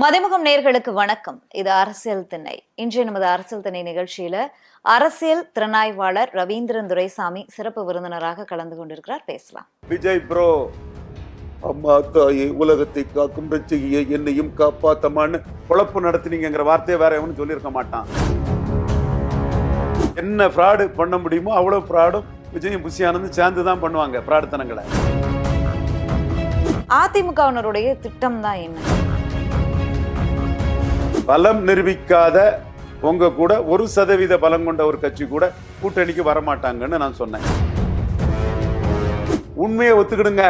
மதிமுகம் நேர்களுக்கு வணக்கம். இது அரசியல் திண்ணை. இன்றைய நமது அரசியல் திண்ணை நிகழ்ச்சியில அரசியல் திறனாய்வாளர் ரவீந்திரன் துரைசாமி சிறப்பு விருந்தினராக கலந்து கொண்டிருக்கிறார். பேசலாம். விஜய் ப்ரோ அம்மா தாயே உலகத்தை காக்கும் ரட்சகியை என்னையும் காப்பாத்தமான்னு குழப்பு நடத்துனீங்கிற வார்த்தையை வேற எவனும் சொல்லியிருக்க மாட்டான். என்ன ஃப்ராடு பண்ண முடியுமோ அவ்வளவு ஃப்ராடும் விஜயும் புஷியானந்தும் சேர்ந்து தான் பண்ணுவாங்க ஃப்ராடுத்தனங்களை அதிமுகவினருடைய திட்டம் தான் என்ன? பலம் நிரூபிக்காத உங்க கூட ஒரு சதவீத பலம் கொண்ட ஒரு கட்சி கூட கூட்டணிக்கு வரமாட்டாங்கன்னு நான் சொன்னேன். உண்மையை ஒத்துக்கிடுங்க.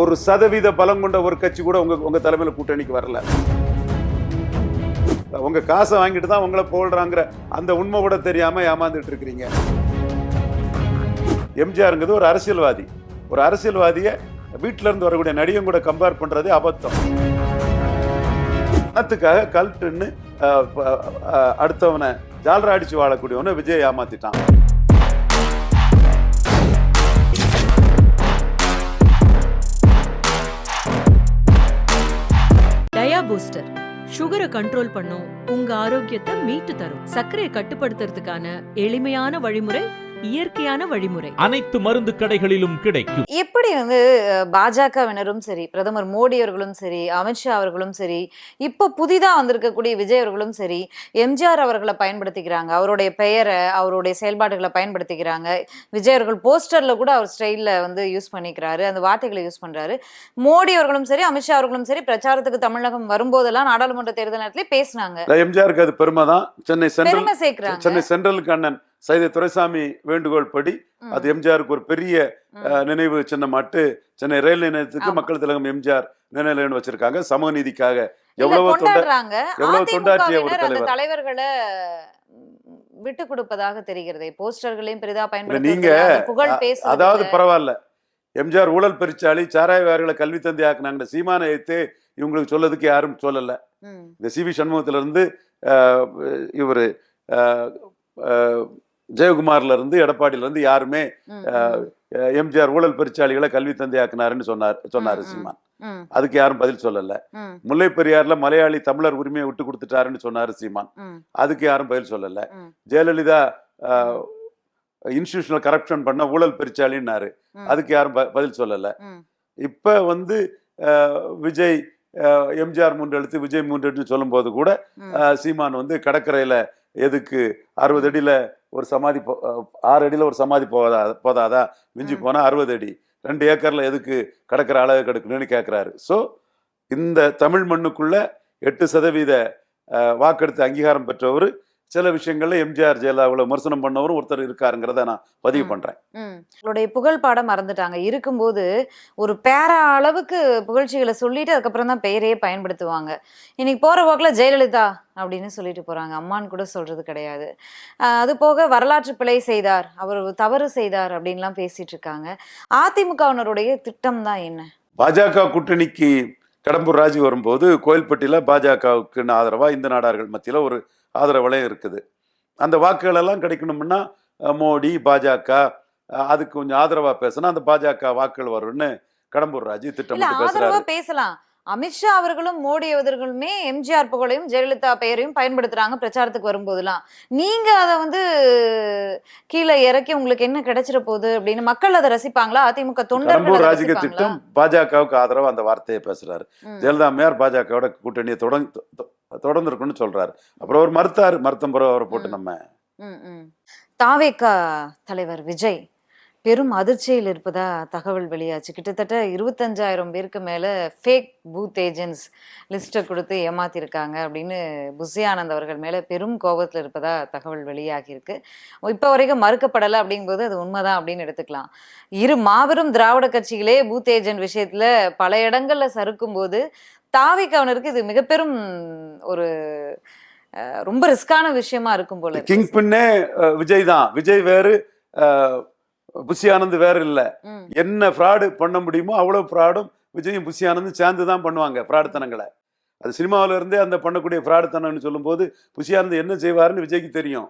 ஒரு சதவீத பலம் கொண்ட ஒரு கட்சி கூட உங்க உங்க தலைமையில கூட்டணிக்கு வரல. உங்க காசை வாங்கிட்டு தான் உங்களை போடுறாங்கிற அந்த உண்மை கூட தெரியாம ஏமாந்துட்டு இருக்கிறீங்க. எம்ஜிஆருங்கிறது ஒரு அரசியல்வாதி. ஒரு அரசியல்வாதியை வீட்டில இருந்து வரக்கூடிய நடிகம் கூட கம்பேர் பண்றது அபத்தம். பணத்துக்காக கல்ட்டுன்னு அடுத்தவனை ஜாலரா அடிச்சு வாழக்கூடியவனை விஜய் ஏமாத்திட்டான். Dia booster. சுகரை கண்ட்ரோல் பண்ணும் உங்க ஆரோக்கியத்தை மீட்டு தரும். சர்க்கரையை கட்டுப்படுத்துறதுக்கான எளிமையான வழிமுறை இயற்கையான வழிமுறை. அனைத்து மருந்து கடைகளிலும் கிடைக்கும். எப்படி வந்து பாஜகவினரும் சரி பிரதமர் மோடி அவர்களும் சரி அமித்ஷா அவர்களும் சரி இப்போ புதிதா வந்திருக்கக்கூடிய விஜய் அவர்களும் சரி எம்ஜிஆர் அவர்களை பயன்படுத்திக்கிறாங்க. அவருடைய பெயரை அவருடைய செயல்பாடுகளை பயன்படுத்திக்கிறாங்க. விஜய் அவர்கள் போஸ்டர்ல கூட அவர் ஸ்டைல்ல வந்து யூஸ் பண்ணிக்கிறாரு அந்த வார்த்தைகளை யூஸ் பண்றாரு. மோடி அவர்களும் சரி அமித்ஷா அவர்களும் சரி பிரச்சாரத்துக்கு தமிழகம் வரும்போதெல்லாம் நாடாளுமன்ற தேர்தல் நேரத்திலே பேசினாங்க. எம்ஜிஆருக்கு அது பெருமை தான் சென்னை சென்ட்ரல் சென்னை சென்ட்ரலுக்கு அண்ணன் சைதை துரைசாமி வேண்டுகோள் படி. அது எம்ஜிஆருக்கு ஒரு பெரிய நினைவு சின்னமாட்டு சென்னை ரயில் நிலையத்துக்கு. மக்கள் திலகம் எம்ஜிஆர் நினைவு வச்சிருக்காங்க. சமூக நீதிக்காக எவ்வளவு எவ்வளவு தொண்டாற்றிய ஒரு. தலைவர்களை விட்டு கொடுப்பதாக தெரிகிறது. போஸ்டர்களையும் பெரிதா நீங்க, பயன்படுத்த பேச அதாவது பரவாயில்ல. எம்ஜிஆர் ஊழல் பெருச்சாளி சாராயவாரிகளை கல்வி தந்தை ஆக்குனாங்க சீமான ஏத்து இவங்களுக்கு சொல்லதுக்கு யாரும் சொல்லல. இந்த சிவி சண்முகத்துல இருந்து இவரு அஹ், அஹ், ஜெயக்குமார்ல இருந்து எடப்பாடியில இருந்து யாருமே எம்ஜிஆர் ஊழல் பெருச்சாளிகளை கல்வி தந்தை ஆக்குனாருன்னு சொன்னார் சொன்னாரு. சீமான். அதுக்கு யாரும் பதில் சொல்லல. முல்லை பெரியார்ல மலையாளி தமிழர் உரிமையை விட்டு கொடுத்துட்டாருன்னு சொன்னாரு சீமான். அதுக்கு யாரும் பதில் சொல்லல. ஜெயலலிதா இன்ஸ்டிடியூஷனல் கரப்ஷன் பண்ண ஊழல் பெருச்சாளின்னாரு. அதுக்கு யாரும் பதில் சொல்லல. இப்ப வந்து விஜய் எம்ஜிஆர் மூன்றெழுத்து விஜய் மூன்றெழுத்து சொல்லும்போது கூட சீமான் வந்து கடற்கரையில எதுக்கு அறுபது அடியில ஒரு சமாதி போ- ஆறு அடியில ஒரு சமாதி போதா போதாதா? மிஞ்சி ம். போனா அறுபது அடி. ரெண்டு ஏக்கர்ல எதுக்கு கடற்கரை அழகு கெடுக்கணும்னு கேட்கிறாரு ஸோ இந்த தமிழ் மண்ணுக்குள்ள எட்டு சதவீத வாக்கெடுத்து அங்கீகாரம் பெற்றவர் சில விஷயங்கள்ல எம்ஜிஆர் ஜெயலலிதாவில் விமர்சனம் பண்ணவரும் ஒருத்தர் இருக்காருங்கிறத நான் பதிவு. பண்றேன். அவருடைய புகழ் பாடம் மறந்துட்டாங்க. இருக்கும்போது ஒரு பேரா அளவுக்கு புகழ்ச்சிகளை சொல்லிட்டு அதுக்கப்புறம் தான் பெயரையே பயன்படுத்துவாங்க. இன்னைக்கு போற போக்கில் ஜெயலலிதா அப்படின்னு சொல்லிட்டு போறாங்க. அம்மான்னு கூட சொல்றது கிடையாது. அது போக வரலாற்று பிழை செய்தார். அவர் தவறு செய்தார் அப்படின்லாம் பேசிட்டு இருக்காங்க. அதிமுகவினருடைய திட்டம் தான் என்ன? பாஜக கூட்டணிக்கு கடம்பூர் ராஜு வரும்போது கோயில்பட்டியில் பாஜகவுக்கு ஆதரவா இந்த நாடார்கள் மத்தியில் ஒரு ஆதரவு வளையம் இருக்குது. அந்த வாக்குகள் எல்லாம் கிடைக்கணும்னா மோடி பாஜக அதுக்கு கொஞ்சம் ஆதரவா பேசினா அந்த பாஜக வாக்குகள் வரும்னு கடம்பூர் ராஜு பேசுறாரு. பேசலாம். அமித்ஷா அவர்களும் மோடி அவர்களுமே எம்ஜிஆர் புகழையும் ஜெயலலிதா பெயரையும் பயன்படுத்துறாங்க பிரச்சாரத்துக்கு வரும்போதெல்லாம். நீங்க அதை வந்து கீழே இறக்கி உங்களுக்கு என்ன கிடைச்சிட போகுது அப்படின்னு மக்கள் அதை ரசிப்பாங்களா? அதிமுக தொண்டர்கள் ரசிப்பாங்களா? திட்டம் பாஜகவுக்கு ஆதரவா அந்த வார்த்தையை பேசுறாரு. ஜெயலலிதா அம்மையார் பாஜகவோட கூட்டணியை தொடர்ந்து தொடர்ந்து இருக்குன்னு சொல்றாரு. அப்புறம் அவர் மறுத்தாரு. மறுத்தம் பிறகு அவரை போட்டு. நம்ம ம், ம். தாவேகா தலைவர் விஜய் பெரும் அதிர்ச்சியில் இருப்பதா தகவல் வெளியாச்சு. கிட்டத்தட்ட இருபத்தஞ்சாயிரம் பேருக்கு மேல ஃபேக் பூத் ஏஜென்ட்ஸ் லிஸ்ட்டை கொடுத்து ஏமாத்திருக்காங்க அப்படின்னு புஷி ஆனந்த் அவர்கள் மேல பெரும் கோபத்தில் இருப்பதா தகவல் வெளியாகியிருக்கு. இப்போ வரைக்கும் மறுக்கப்படலை அப்படிங்கும்போது அது உண்மைதான் அப்படின்னு எடுத்துக்கலாம். இரு மாபெரும் திராவிட கட்சிகளே பூத் ஏஜென்ட் விஷயத்துல பல இடங்கள்ல சறுக்கும் போது தாவிகவனருக்கு இது மிக பெரும் ஒரு ரொம்ப ரிஸ்கான விஷயமா இருக்கும் போல. கிங் பின்னே விஜய் தான். விஜய் வேறு புஷி ஆனந்த் வேறு இல்ல. என்ன ஃப்ராடு பண்ண முடியுமோ அவ்வளவு ஃப்ராடும் விஜயும் புஷி ஆனந்தும் சேர்ந்து தான் பண்ணுவாங்க ஃப்ராடுத்தனங்களை அது சினிமாவில இருந்தே அந்த பண்ணக்கூடிய ஃப்ராடுத்தனம்னு சொல்லும்போது புஷி ஆனந்த் என்ன செய்வாருன்னு விஜய்க்கு தெரியும்.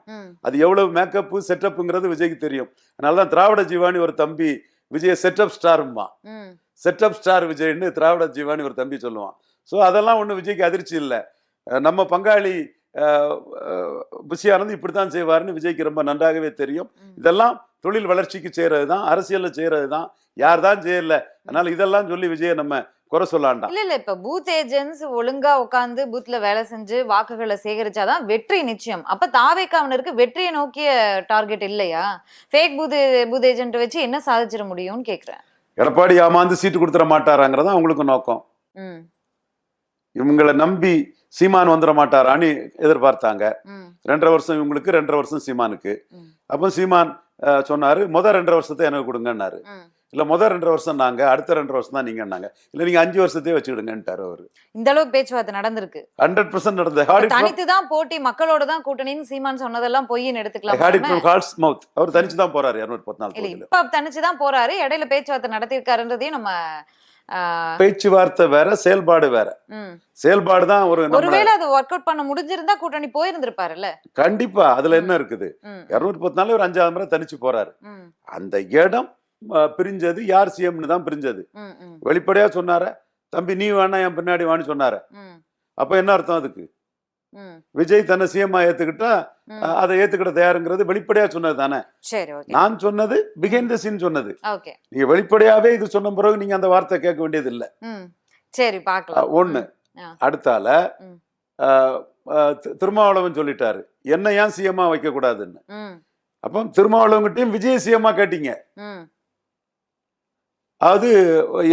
அது எவ்வளவு மேக்கப்பு செட்டப்புங்கிறது விஜய்க்கு தெரியும். அதனால தான் திராவிட ஜீவானி ஒரு தம்பி விஜய செட்டப் ஸ்டாரும்மா ம், செட்டப் ஸ்டார் விஜய்னு திராவிட ஜீவானி ஒரு தம்பி சொல்லுவான். ஸோ அதெல்லாம் ஒன்றும் விஜய்க்கு அதிர்ச்சி இல்லை. நம்ம பங்காளி அஹ், அஹ், புஷி ஆனந்த் இப்படி தான் செய்வாருன்னு விஜய்க்கு ரொம்ப நன்றாகவே தெரியும். இதெல்லாம் தொழில் வளர்ச்சிக்கு செய்கிறது தான் அரசியலில் செய்கிறது தான் யார் தான் செய்யல அதனால இதெல்லாம் சொல்லி விஜயை நம்ம குறை சொல்லாண்டாம். இல்ல இல்ல இப்ப பூத் ஏஜென்ட்ஸ் ஒழுங்கா உட்கார்ந்து பூத்ல வேலை செஞ்சு வாக்குகளை சேகரிச்சாதான் வெற்றி நிச்சயம். அப்ப தாவேக்காவினருக்கு வெற்றியை நோக்கிய டார்கெட் இல்லையா? ஃபேக் பூத் பூத் ஏஜென்ட் வச்சு என்ன சாதிச்சிட முடியும்னு கேக்குறேன். எடப்பாடி ஏமாந்து சீட்டு கொடுத்துட மாட்டாராங்கிறதான் அவங்களுக்கு நோக்கம். இவங்களை நம்பி சீமான் வந்துட மாட்டாரான்னு எதிர்பார்த்தாங்க ரெண்டரை வருஷம் இவங்களுக்கு ரெண்டரை வருஷம் சீமானுக்கு. அப்போ சீமான் சொன்னாரு முத ரெண்டரை வருஷத்தை எனக்கு கொடுங்கன்னாரு. இல்ல முத ரெண்டரை வருஷம் நாங்க அடுத்த ரெண்டரை வருஷம் தான் நீங்கன்னாங்க. இல்ல நீங்க அஞ்சு வருஷத்தையே வச்சுக்கிடுங்கன்ட்டாரு அவரு. இந்த அளவுக்கு பேச்சுவார்த்தை நடந்திருக்கு. ஹண்ட்ரட் பர்சன்ட் நடந்த ஹார்ட் இட் தனித்து தான் போட்டி மக்களோட தான் கூட்டணின்னு சீமான் சொன்னதெல்லாம் பொய்ன்னு எடுத்துக்கலாம். ஹார்ட் ஃப்ரம் ஹார்ட்ஸ் மவுத் அவர் தனிச்சு தான் போறாரு இரநூத்தி பத்து தொகுதியில. இப்ப தனிச்சு தான் போறாரு இடையில பேச்சுவார்த்தை நடத்திருக்காருன்றதையும் நம்ம பேச்சுவார்த்தை வேற செயல்பாடு வேற. செயல்பாடு தான் ஒரு ஒருவேளை அது ஒர்க் அவுட் பண்ண முடிஞ்சிருந்தா கூட்டணி போயிருந்திருப்பாருல்ல? கண்டிப்பா அதுல என்ன இருக்குது? இரநூத்தி பத்து நாள் ஒரு அஞ்சாவது முறை தனிச்சு போறாரு. அந்த இடம் பிரிஞ்சது யார் சிஎம்னு தான் பிரிஞ்சது. வெளிப்படையா சொன்னார தம்பி நீ வேணா என் பின்னாடி வான்னு சொன்னார. அப்ப என்ன அர்த்தம் அதுக்கு? விஜய் தன்னை சிஎம் ஏத்துக்கிட்டா அதை ஏத்துக்கிட தயாருங்கிறது வெளிப்படையா சொன்னது தானே? நான் சொன்னது பிகைண்ட் த சீன் சொன்னது. நீங்க வெளிப்படையாவே இது சொன்ன பிறகு நீங்க அந்த வார்த்தை கேட்க வேண்டியது இல்ல சரி பார்க்கலாம். ஒண்ணு. அடுத்தால திருமாவளவன் சொல்லிட்டாரு என்ன ஏன் சிஎம்மா வைக்க கூடாதுன்னு அப்போ திருமாவளவன்கிட்டயும் விஜய் சிஎம்மா கேட்டீங்க. அது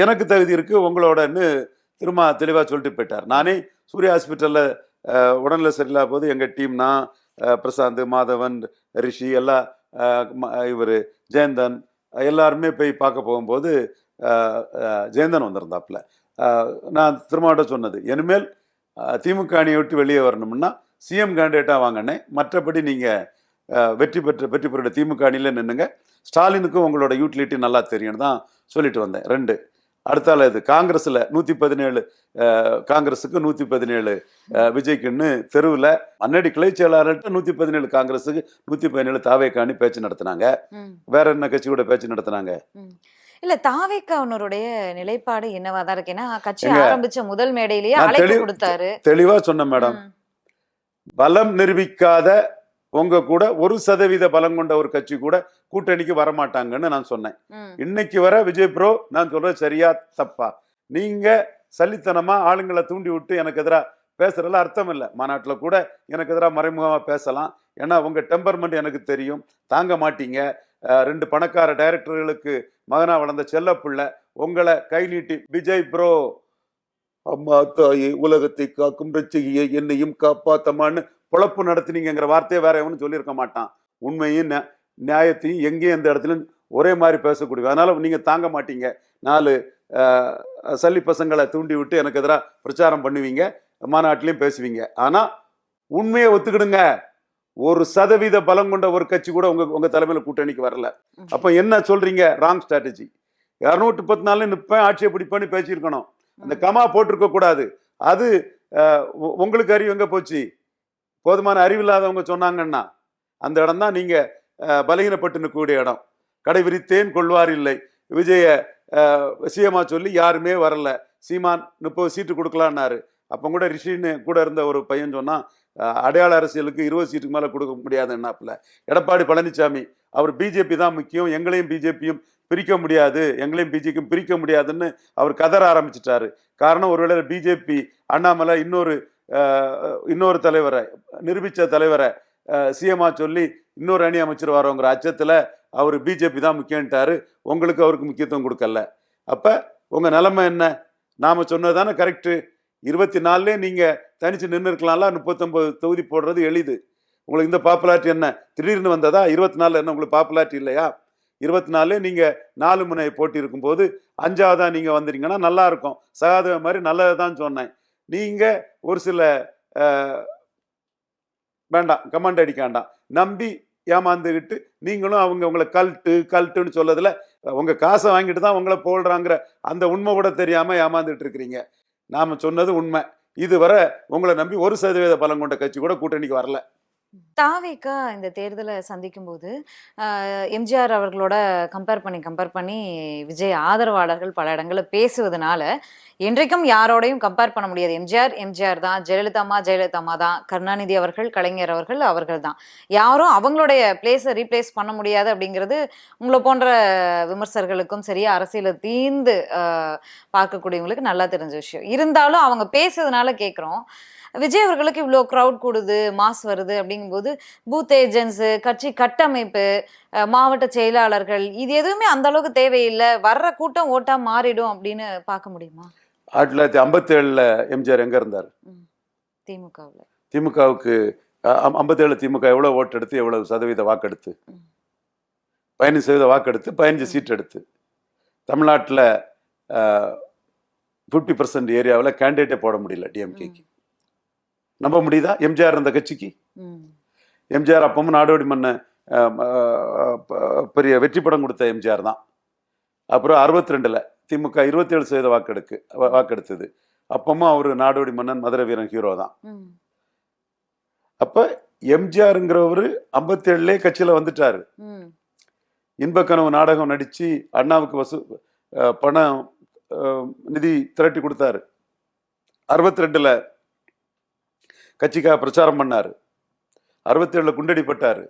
எனக்கு தகுதி இருக்கு உங்களோடன்னு திரும்ப தெளிவா சொல்லிட்டு போயிட்டார். நானே சூர்யா ஹாஸ்பிட்டல்ல உடல்நிலை சரியில்லாத போது எங்கள் டீம்னா பிரசாந்த் மாதவன் ரிஷி எல்லாம் இவர் ஜெயந்தன் எல்லாருமே போய் பார்க்க போகும்போது ஜெயந்தன் வந்திருந்தாப்புல. நான் திருமாவட்ட சொன்னது இனிமேல் திமுக அணியை விட்டு வெளியே வரணும்னா சிஎம் கேண்டிடேட்டாக வாங்கினே மற்றபடி நீங்கள் வெற்றி பெற்ற வெற்றி பெற்ற திமுக அணியில் நின்றுங்க ஸ்டாலினுக்கும் உங்களோட யூட்டிலிட்டி நல்லா தெரியும்னு தான் சொல்லிட்டு வந்தேன். ரெண்டு அடுத்தால இது காங்கிரஸில் நூற்றி பதினேழு காங்கிரஸுக்கு நூற்றி பதினேழு விஜய்க்குன்னு தெருவில் அன்னடி கிளை செயலாளர்கிட்ட நூற்றி பதினேழு காங்கிரஸுக்கு நூற்றி பதினேழு தாவேக்காணி பேச்சு நடத்துனாங்க. வேற என்ன கட்சி கூட பேச்சு நடத்துனாங்க? இல்ல தாவேக்காவனருடைய நிலைப்பாடு என்னவா தான் இருக்கு? ஏன்னா கட்சி ஆரம்பிச்ச முதல் மேடையிலேயே அழைப்பு தெளிவு- கொடுத்தாரு. சொன்னேன் மேடம். பலம் நிரூபிக்காத உங்க கூட ஒரு சதவீத பலம் கொண்ட ஒரு கட்சி கூட கூட்டணிக்கு வரமாட்டாங்கன்னு நான் சொன்னேன். இன்னைக்கு வர விஜய் ப்ரோ நான் சொல்றது சரியா தப்பா? நீங்க சல்லித்தனமா ஆளுங்களை தூண்டி விட்டு எனக்கு எதிராக பேசுறதுல அர்த்தம் இல்லை. மாநாட்டில் கூட எனக்கு எதிராக மறைமுகமாக பேசலாம். ஏன்னா உங்க டெம்பர்மெண்ட் எனக்கு தெரியும். தாங்க மாட்டீங்க. ரெண்டு பணக்கார டைரக்டர்களுக்கு மகனா வளர்ந்த செல்லப்புள்ள உங்களை கை நீட்டி விஜய் ப்ரோ அம்மா தாயே உலகத்தை காக்கும் ரட்சகியை என்னையும் காப்பாத்தமான்னு பொழப்பு நடத்தினீங்கிற வார்த்தையை வேற எவனும் சொல்லியிருக்க மாட்டான். உண்மையும் நியா- நியாயத்தையும் எங்கேயும் எந்த இடத்துலையும் ஒரே மாதிரி பேசக்கூடிய அதனால நீங்க தாங்க மாட்டீங்க. நாலு சல்லி பசங்களை தூண்டி விட்டு எனக்கு எதிராக பிரச்சாரம் பண்ணுவீங்க மாநாட்டிலையும் பேசுவீங்க. ஆனா உண்மையை ஒத்துக்கிடுங்க. ஒரு சதவீத பலம் கொண்ட ஒரு கட்சி கூட உங்க உங்க தலைமையில கூட்டணிக்கு வரல. அப்ப என்ன சொல்றீங்க? ராங் ஸ்ட்ராட்டஜி இரநூத்தி பத்து நாள்ல நிப்பேன் ஆட்சியை பிடிப்பேன்னு பேசியிருக்கணும். அந்த கமா போட்டிருக்க கூடாது. அது உங்களுக்கு அறிவு எங்க போச்சு? போதுமான அறிவில்லாதவங்க சொன்னாங்கன்னா அந்த இடம் தான் நீங்கள் அஹ், பலகீனப்பட்டு இடம். கடை விரித்தேன் கொள்வார் இல்லை. விஜய விஷயமா சொல்லி யாருமே வரல. சீமான் முப்பது சீட்டு கொடுக்கலான்னாரு. அப்போ கூட ரிஷின்னு கூட இருந்த ஒரு பையன் சொன்னால் அடையாள அரசியலுக்கு இருபது சீட்டுக்கு மேலே கொடுக்க முடியாது என்னாப்புல. எடப்பாடி பழனிசாமி அவர் பிஜேபி தான் முக்கியம். எங்களையும் பிஜேபியும் பிரிக்க முடியாது. எங்களையும் பிஜேபியும் பிரிக்க முடியாதுன்னு அவர் கதற ஆரம்பிச்சிட்டாரு. காரணம் ஒருவேளை பிஜேபி அண்ணாமலை இன்னொரு இன்னொரு தலைவரை நிரூபித்த தலைவரை சிஎம்மா சொல்லி இன்னொரு அணி அமைச்சர் வரோங்கிற அச்சத்தில் அவர் பிஜேபி தான் முக்கியன்ட்டாரு உங்களுக்கு அவருக்கு முக்கியத்துவம் கொடுக்கல. அப்போ உங்கள் நிலமை என்ன? நாம் சொன்னது தானே கரெக்டு இருபத்தி நாலுலே நீங்கள் தனித்து நின்று இருக்கலாம்ல முப்பத்தொம்பது தொகுதி போடுறது எளிது. உங்களுக்கு இந்த பாப்புலாரிட்டி என்ன? திடீர்னு வந்ததா? இருபத்தி நாலில் என்ன உங்களுக்கு பாப்புலாரிட்டி இல்லையா? இருபத்தி நாலு நீங்கள் நாலு முனை போட்டி இருக்கும்போது அஞ்சாவதாக நீங்கள் வந்துட்டீங்கன்னா நல்லாயிருக்கும் சகாதேவ மாதிரி நல்லது தான் சொன்னேன். நீங்கள் ஒரு சில வேண்டாம் கமாண்ட் அடிக்க வேண்டாம். நம்பி ஏமாந்துக்கிட்டு நீங்களும் அவங்க உங்களை கல்ட்டு கல்ட்டுன்னு சொல்லதில் உங்கள் காசை வாங்கிட்டு தான் உங்களை போடுறாங்கிற அந்த உண்மை கூட தெரியாமல் ஏமாந்துட்டு இருக்கிறீங்க. நாம் சொன்னது உண்மை. இதுவரை உங்களை நம்பி ஒரு சதவீத பலம் கொண்ட கட்சி கூட கூட்டணிக்கு வரல. தாவேக்கா இந்த தேர்தலை சந்திக்கும் போது எம்ஜிஆர் அவர்களோட கம்பேர் பண்ணி கம்பேர் பண்ணி விஜய் ஆதரவாளர்கள் பல இடங்களில் பேசுவதனால என்றைக்கும் யாரோடையும் கம்பேர் பண்ண முடியாது. எம்ஜிஆர் எம்ஜிஆர் தான். ஜெயலலிதாமா ஜெயலலிதாமா தான். கருணாநிதி அவர்கள் கலைஞர் அவர்கள் அவர்கள் தான். யாரும் அவங்களுடைய பிளேஸை ரீப்ளேஸ் பண்ண முடியாது அப்படிங்கிறது உங்களை போன்ற விமர்சகர்களுக்கும் சரி அரசியலை தீர்ந்து பார்க்கக்கூடியவங்களுக்கு நல்லா தெரிஞ்ச விஷயம். இருந்தாலும் அவங்க பேசுறதுனால கேட்குறோம். விஜய் அவர்களுக்கு இவ்வளோ க்ரௌட் கூடுது மாஸ் வருது அப்படிங்கும்போது பூத் ஏஜென்ட்ஸு கட்சி கட்டமைப்பு மாவட்ட செயலாளர்கள் இது எதுவுமே அந்த அளவுக்கு தேவையில்லை. வர்ற கூட்டம் ஓட்டா மாறிடும் அப்படின்னு பார்க்க முடியுமா? ஆயிரத்தி தொள்ளாயிரத்தி ஐம்பத்தி ஏழுல எம்ஜிஆர் எங்க இருந்தார்? திமுகவில். திமுகவுக்கு ஐம்பத்தேழு திமுக எவ்வளவு ஓட்டு எடுத்து எவ்வளவு சதவீத வாக்கெடுத்து. பதினஞ்சு சதவீத வாக்கெடுத்து பதினஞ்சு சீட் எடுத்து. தமிழ்நாட்டில் ஃபிஃப்டி பர்சன்ட் ஏரியாவில் கேண்டிடேட்டே போட முடியல டிஎம்கேக்கு நம்ப முடியுதா? எம்ஜிஆர் இருந்த கட்சிக்கு? எம்ஜிஆர் அப்பவும் நாடோடி மன்ன பெரிய வெற்றி படம் கொடுத்த எம்ஜிஆர் தான். அப்புறம் அறுபத்தி ரெண்டில் திமுக இருபத்தி ஏழு சதவீத வாக்கெடுக்கு வாக்கெடுத்தது. அப்பவும் அவர் நாடோடி மன்னன் மதுரை வீரன் ஹீரோ தான். அப்போ எம்ஜிஆருங்கிறவர் ஐம்பத்தேழுலே கட்சியில் வந்துட்டாரு. இன்பக்கனவு நாடகம் நடித்து அண்ணாவுக்கு வசூ பணம் நிதி திரட்டி கொடுத்தாரு. அறுபத்தி ரெண்டில் கட்சிக்காக பிரச்சாரம் பண்ணார். அறுபத்தேழில் குண்டடிப்பட்டார்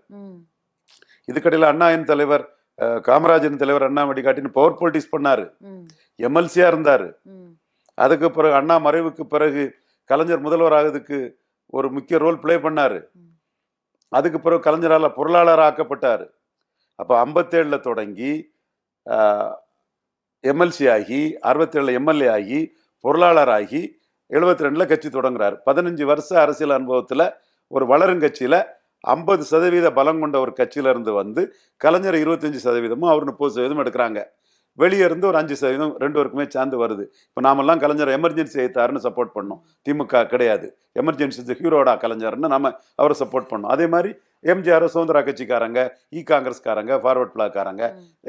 இதுக்கடையில் அண்ணாவின் தலைவர் அஹ், காமராஜரின் தலைவர் அண்ணா வடிகாட்டின்னு பவர் பொலிட்டிக்ஸ் பண்ணார். எம்எல்சியாக இருந்தார். அதுக்கு பிறகு அண்ணா மறைவுக்கு பிறகு கலைஞர் முதல்வர் ஆகுறதுக்கு ஒரு முக்கிய ரோல் ப்ளே பண்ணார். அதுக்கு பிறகு கலைஞரால் பொருளாளர் ஆக்கப்பட்டார். அப்போ ஐம்பத்தேழில் தொடங்கி எம்எல்சி ஆகி அறுபத்தேழில் எம்எல்ஏ ஆகி பொருளாளர் ஆகி எழுபத்தி ரெண்டில் கட்சி தொடங்குறார். பதினஞ்சு வருஷ அரசியல் அனுபவத்தில் ஒரு வளரும் கட்சியில் ஐம்பது சதவீத பலம் கொண்ட ஒரு கட்சியில இருந்து வந்து கலைஞர் இருபத்தஞ்சு சதவீதமும் அவர் முப்பது சதவீதம் எடுக்கிறாங்க. வெளியே இருந்து ஒரு அஞ்சு சதவீதம் ரெண்டு பேருக்குமே சேர்ந்து வருது. இப்போ நாமெல்லாம் கலைஞர் எமர்ஜென்சி ஐத்தாருன்னு சப்போர்ட் பண்ணோம். திமுக கிடையாது. எமர்ஜென்சி ஹீரோடா கலைஞர்னு நம்ம அவரை சப்போர்ட் பண்ணோம். அதே மாதிரி எம்ஜிஆர் சுதந்திரா கட்சிக்காரங்க இ காங்கிரஸ்காரங்க ஃபார்வர்ட் பிளாக்காரங்க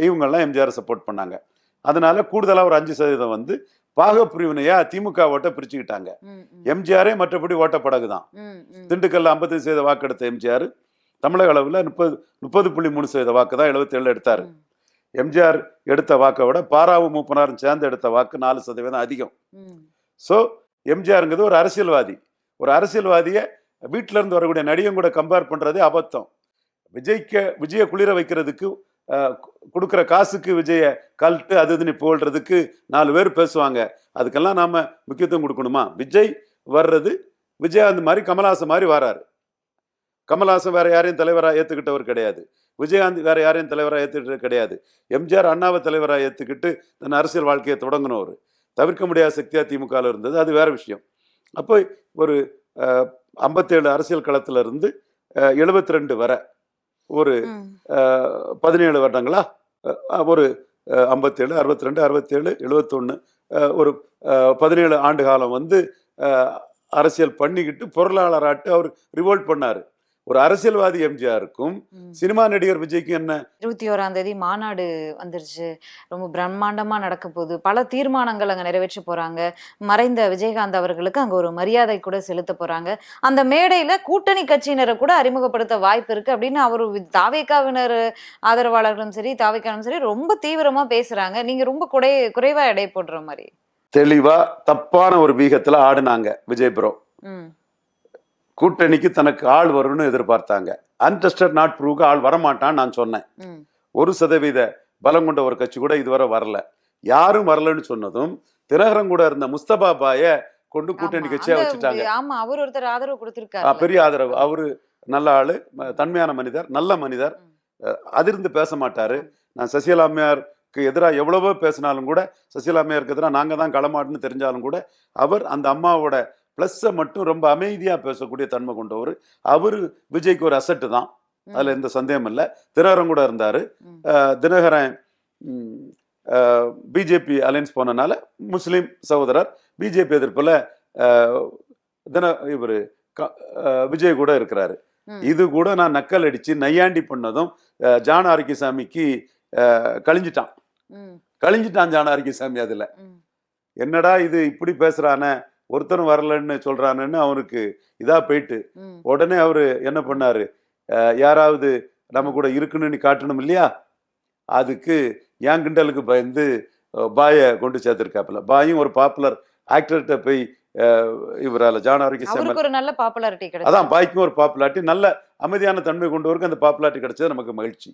இவங்கெல்லாம் எம்ஜிஆர் சப்போர்ட் பண்ணாங்க. அதனால கூடுதலாக ஒரு அஞ்சு சதவீதம் வந்து பாகப்பிரிவினையா திமுக ஓட்டை பிரிச்சுக்கிட்டாங்க? எம்ஜிஆரே மற்றபடி ஓட்டப்படகு தான் திண்டுக்கல்ல ஐம்பது சதவீத வாக்கெடுத்த எம்ஜிஆர் தமிழக அளவில் முப்பது முப்பது புள்ளி மூணு சதவீத வாக்கு தான் எழுபத்தேழு எடுத்தார். எம்ஜிஆர் எடுத்த வாக்கை விட பாராவும் மூப்பனாரும் சேர்ந்து எடுத்த வாக்கு நாலு சதவீதம் அதிகம். ஸோ எம்ஜிஆருங்கிறது ஒரு அரசியல்வாதி. ஒரு அரசியல்வாதியை வீட்டில இருந்து வரக்கூடிய நடிகன் கூட கம்பேர் பண்றதே அபத்தம். விஜய்க்க விஜய குளிர வைக்கிறதுக்கு கொடுக்குற காசுக்கு விஜய கல்ட்டு அது இதுன்னு போல்றதுக்கு நாலு பேர் பேசுவாங்க. அதுக்கெல்லாம் நாம் முக்கியத்துவம் கொடுக்கணுமா? விஜய் வர்றது விஜயகாந்த் மாதிரி கமல்ஹாசன் மாதிரி வராரு. கமல்ஹாசன் வேற யாரையும் தலைவராக ஏற்றுக்கிட்டவர் கிடையாது. விஜயகாந்த் வேற யாரையும் தலைவராக ஏற்றுக்கிட்டது கிடையாது. எம்ஜிஆர் அண்ணாவை தலைவராக ஏற்றுக்கிட்டு தன் அரசியல் வாழ்க்கையை தொடங்கினவர். தவிர்க்க முடியாத சக்தியாக திமுகவில் இருந்தது. அது வேற விஷயம். அப்போ ஒரு ஐம்பத்தேழு அரசியல் களத்தில் இருந்து எழுபத்தி ரெண்டு வரை ஒரு பதினேழு வருடங்களா? ஒரு ஐம்பத்தேழு அறுபத்தி ரெண்டு அறுபத்தேழு எழுபத்தொன்று ஒரு பதினேழு ஆண்டு காலம் வந்து அரசியல் பண்ணிக்கிட்டு பொருளாளராட்டு அவர் ரிவோல்ட் பண்ணார். ஒரு அரசியல்வாதி எம்ஜிஆருக்கும் சினிமா நடிகர் விஜய்க்கும் என்ன? இருபத்தி ஓராம் தேதி மாநாடு வந்துருச்சு. ரொம்ப பிரம்மாண்டமா நடக்க போகுது. பல தீர்மானங்கள் அங்க நிறைவேற்ற போறாங்க. மறைந்த விஜயகாந்த் அவர்களுக்கு அங்க ஒரு மரியாதை கூட செலுத்த போறாங்க. அந்த மேடையில கூட்டணி கட்சியினரை கூட அறிமுகப்படுத்த வாய்ப்பு இருக்கு அப்படின்னு அவர் தாவேக்காவினர் ஆதரவாளர்களும் சரி தாவேக்காவும் சரி ரொம்ப தீவிரமா பேசுறாங்க. நீங்க ரொம்ப குறை குறைவா எடை போடுற மாதிரி. தெளிவா தப்பான ஒரு வீகத்துல ஆடுனாங்க விஜய் ப்ரோ. கூட்டணிக்கு தனக்கு ஆள் வரும்னு எதிர்பார்த்தாங்க. அன்டெஸ்டட் நாட் ப்ரூவுக்கு ஆள் வரமாட்டான்னு நான் சொன்னேன். ஒரு சதவீத பலம் கொண்ட ஒரு கட்சி கூட இதுவரை வரல. யாரும் வரலன்னு சொன்னதும் தினகரன் கூட இருந்த முஸ்தபா பாய கொண்டு கூட்டணி கட்சியா வச்சுட்டாங்க. ஆமா அவர் ஒருத்தர் ஆதரவு கொடுத்திருக்காரு. பெரிய ஆதரவு. அவரு நல்ல ஆளு தன்மையான மனிதர் நல்ல மனிதர். அதிர்ந்து பேச மாட்டாரு. நான் சசிகலா அம்மையாருக்கு எதிராக எவ்வளவோ பேசினாலும் கூட சசிகலா அம்மையாருக்கு எதிராக நாங்க தான் களமாட்டுன்னு தெரிஞ்சாலும் கூட அவர் அந்த அம்மாவோட ப்ளஸ்ஸை மட்டும் ரொம்ப அமைதியா பேசக்கூடிய தன்மை கொண்டவர். அவரு விஜய்க்கு ஒரு அசட்டு தான். அதுல எந்த சந்தேகம் இல்லை. தினகரன் கூட இருந்தாரு. தினகரன் பிஜேபி அலைன்ஸ் போனனால முஸ்லீம் சகோதரர். பிஜேபி எதிர்ப்புல தின இவர் விஜய் கூட இருக்கிறாரு. இது கூட நான் நக்கல் அடிச்சு நையாண்டி பண்ணதும் ஜான் ஆரோக்கியசாமிக்கு கழிஞ்சிட்டான். கழிஞ்சிட்டான் ஜான் ஆரோக்கியசாமி அதுல என்னடா இது இப்படி பேசுறானே? ஒருத்தரும் வரலன்னு சொல்றானுன்னு அவனுக்கு இதா போயிட்டு. உடனே அவரு என்ன பண்ணாரு? யாராவது நம்ம கூட இருக்குன்னு காட்டணும் இல்லையா? அதுக்கு என் கிண்டலுக்கு பயந்து பாயை கொண்டு சேர்த்திருக்காப்புல. பாயும் ஒரு பாப்புலர் ஆக்டர்கிட்ட போய் இவரால ஜான் ஆரோக்கிய நல்ல பாப்புலாரிட்டி அதான் கிடைச்சு பாய்க்கும் ஒரு பாப்புலாரிட்டி நல்ல அமைதியான தன்மை கொண்டவருக்கு அந்த பாப்புலாரிட்டி கிடைச்சது நமக்கு மகிழ்ச்சி.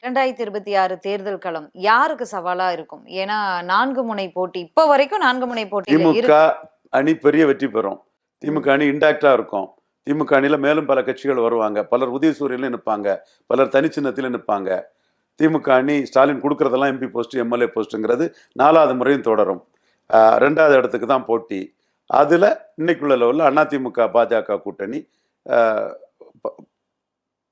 இரண்டாயிரத்தி இருபத்தி ஆறு தேர்தல் களம் யாருக்கு சவாலா இருக்கும்? ஏன்னா நான்கு முனை போட்டி இப்ப வரைக்கும் நான்கு முனை போட்டியில திமுக அணி பெரிய வெற்றி பெறும். திமுக அணி இன்டாக்டாக இருக்கும். திமுக அணியில் மேலும் பல கட்சிகள் வருவாங்க. பலர் உதயசூரியன்ல நிற்பாங்க. பலர் தனிச்சின்னத்தில் நிற்பாங்க. திமுக அணி ஸ்டாலின் கொடுக்குறதெல்லாம் எம்பி போஸ்ட்டு எம்எல்ஏ போஸ்ட்டுங்கிறது நாலாவது முறையும் தொடரும். ரெண்டாவது இடத்துக்கு தான் போட்டி. அதில் இன்னைக்குள்ள லெவலில் அதிமுக பாஜக கூட்டணி ப-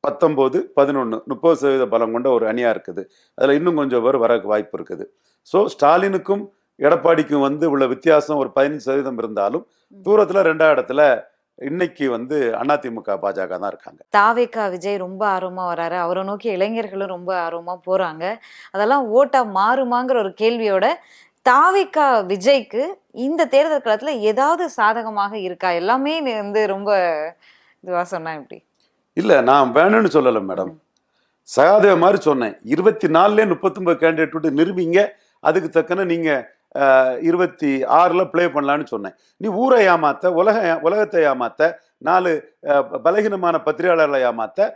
பத்தொம்போது பதினொன்று முப்பது சதவீத பலம் கொண்ட ஒரு அணியாக இருக்குது. அதில் இன்னும் கொஞ்சம் பேர் வர வாய்ப்பு இருக்குது. ஸோ ஸ்டாலினுக்கும் எடப்பாடிக்கும் வந்து உள்ள வித்தியாசம் ஒரு பதினஞ்சு சதவீதம் இருந்தாலும் தூரத்துல ரெண்டாவது இடத்துல இன்னைக்கு வந்து அதிமுக பாஜக தான் இருக்காங்க. தாவேக்கா விஜய் ரொம்ப ஆர்வமா வராரு. அவரை நோக்கி இளைஞர்களும் ரொம்ப ஆர்வமா போறாங்க. அதெல்லாம் ஓட்டா மாறுமாங்கிற ஒரு கேள்வியோட தாவேக்கா விஜய்க்கு இந்த தேர்தல் களத்துல ஏதாவது சாதகமாக இருக்கா? எல்லாமே வந்து ரொம்ப இதுவா சொன்னா எப்படி? இல்ல நான் வேணும்னு சொல்லல மேடம். சகாதேவ மாதிரி சொன்னேன். இருபத்தி நாலுல முப்பத்தொன்பது கேண்டிடேட் விட்டு நிரூபிங்க. அதுக்கு தக்கன நீங்க அஹ், இருபத்தி ஆறில் ப்ளே பண்ணலான்னு சொன்னேன். நீ ஊரை ஏமாத்த உலக உலகத்தை ஏமாத்த நாலு பலகீனமான பத்திரிகையாளர்களை ஏமாத்த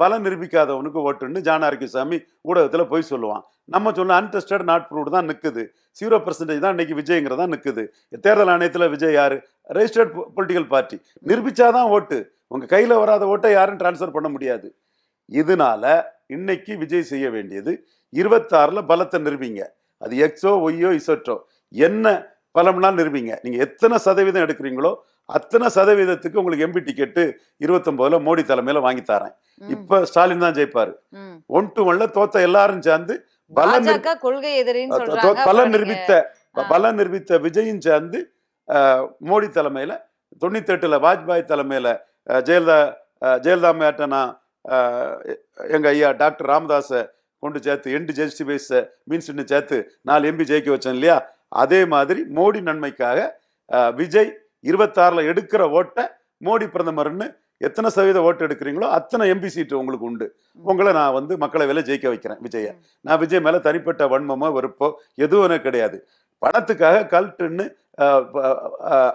பலம் நிரூபிக்காதவனுக்கு ஓட்டுன்னு ஜானார்கி சாமி ஊடகத்தில் போய் சொல்லுவான். நம்ம சொன்ன அன்டெஸ்டட் நாட் ப்ரூவ் தான் நிற்குது ஜீரோ பர்சன்டேஜ் தான் இன்னைக்கு விஜய்ங்கிறதா நிற்குது தேர்தல் ஆணையத்தில் விஜய் யார்? ரெஜிஸ்டர்ட் பொலிட்டிக்கல் பார்ட்டி நிரூபிச்சாதான் ஓட்டு. உங்கள் கையில் வராத ஓட்டை யாரும் டிரான்ஸ்ஃபர் பண்ண முடியாது. இதனால இன்னைக்கு விஜய் செய்ய வேண்டியது இருபத்தாறில் பலத்தை நிரூபிங்க. அது எக்ஸோ ஒய்யோ இசட்டோ என்ன பலம்லாம் நிரூபிங்க? நீங்க எத்தனை சதவீதம் எடுக்கிறீங்களோ அத்தனை சதவீதத்துக்கு உங்களுக்கு எம்பி டிக்கெட்டு இருபத்தொன்பதுல மோடி தலைமையில வாங்கி தரேன். இப்ப ஸ்டாலின் தான் ஜெயிப்பாரு. ஒன் டு ஒன்ல தோத்த எல்லாரும் சேர்ந்து பலம் நிரூபி- பாஜக கொள்கை எதிரின்னு தோ- சொல்றாங்க. பல அப்புறம் நீங்க- நிரூபித்த ஆ. பல நிரூபித்த விஜயும் சேர்ந்து மோடி தலைமையில தொண்ணூத்தி எட்டுல வாஜ்பாய் தலைமையில ஜெயலலிதா ஜெயலலிதா மேட்ட நான் அஹ், எங்க ஐயா டாக்டர் ராமதாஸை கொண்டு சேர்த்து எண்டு ஜஸ்டிஃபைஸ் மீன்ஸ்னு சேர்த்து நாலு எம்பி ஜெயிக்க வச்சேன் இல்லையா? அதே மாதிரி மோடி நன்மைக்காக விஜய் இருபத்தாறில் எடுக்கிற ஓட்டை மோடி பிரதமர்னு எத்தனை சதவீத ஓட்டு எடுக்கிறீங்களோ அத்தனை எம்பி சீட்டு உங்களுக்கு உண்டு. உங்களை நான் வந்து மக்களவையில் ஜெயிக்க வைக்கிறேன் விஜயை. நான் விஜய் மேல தனிப்பட்ட வன்மமோ வெறுப்போ எதுவும் எனக்கு கிடையாது. பணத்துக்காக கல்ட்டுன்னு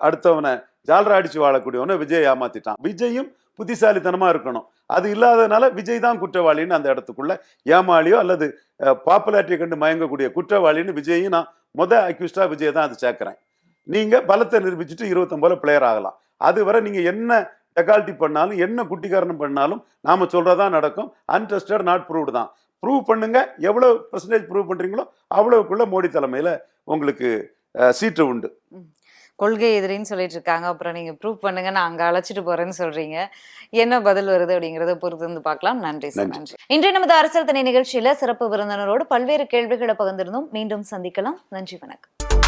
அடுத்தவனை ஜால்ரா அடிச்சு வாழக்கூடியவனை விஜய் ஏமாத்திட்டான். விஜயும் புத்திசாலித்தனமாக இருக்கணும். அது இல்லாதனால விஜய் தான் குற்றவாளின்னு அந்த இடத்துக்குள்ள ஏமாளியோ அல்லது பாப்புலாரிட்டியை கண்டு மயங்கக்கூடிய குற்றவாளின்னு விஜயும் நான் முத அக்யூஸ்டாக விஜய் தான் அது சேர்க்குறேன். நீங்கள் பலத்தை நிரூபிச்சுட்டு இருபத்தொன்பதுல பிளேயர் ஆகலாம். அது வரை நீங்கள் என்ன டெக்கால்ட்டி பண்ணாலும் என்ன குட்டிக்காரணம் பண்ணாலும் நாம் சொல்கிறதா நடக்கும். அன்டெஸ்டட் நாட் ப்ரூவ்டு தான். ப்ரூவ் பண்ணுங்க. எவ்வளோ பர்சன்டேஜ் ப்ரூவ் பண்ணுறீங்களோ அவ்வளோக்குள்ளே மோடி தலைமையில் உங்களுக்கு சீட்டு உண்டு. கொள்கை எதிரின்னு சொல்லிட்டு இருக்காங்க. அப்புறம் நீங்க ப்ரூவ் பண்ணுங்க நான் அங்க அழைச்சிட்டு போறேன்னு சொல்றீங்க. என்ன பதில் வருது அப்படிங்கறத பொறுத்து வந்து பார்க்கலாம். நன்றி சார் நன்றி. நன்றி. இன்றைய நமது அரசியல் தனி நிகழ்ச்சியில சிறப்பு விருந்தினரோடு பல்வேறு கேள்விகளை பகிர்ந்திருந்தோம். மீண்டும் சந்திக்கலாம். நன்றி வணக்கம்.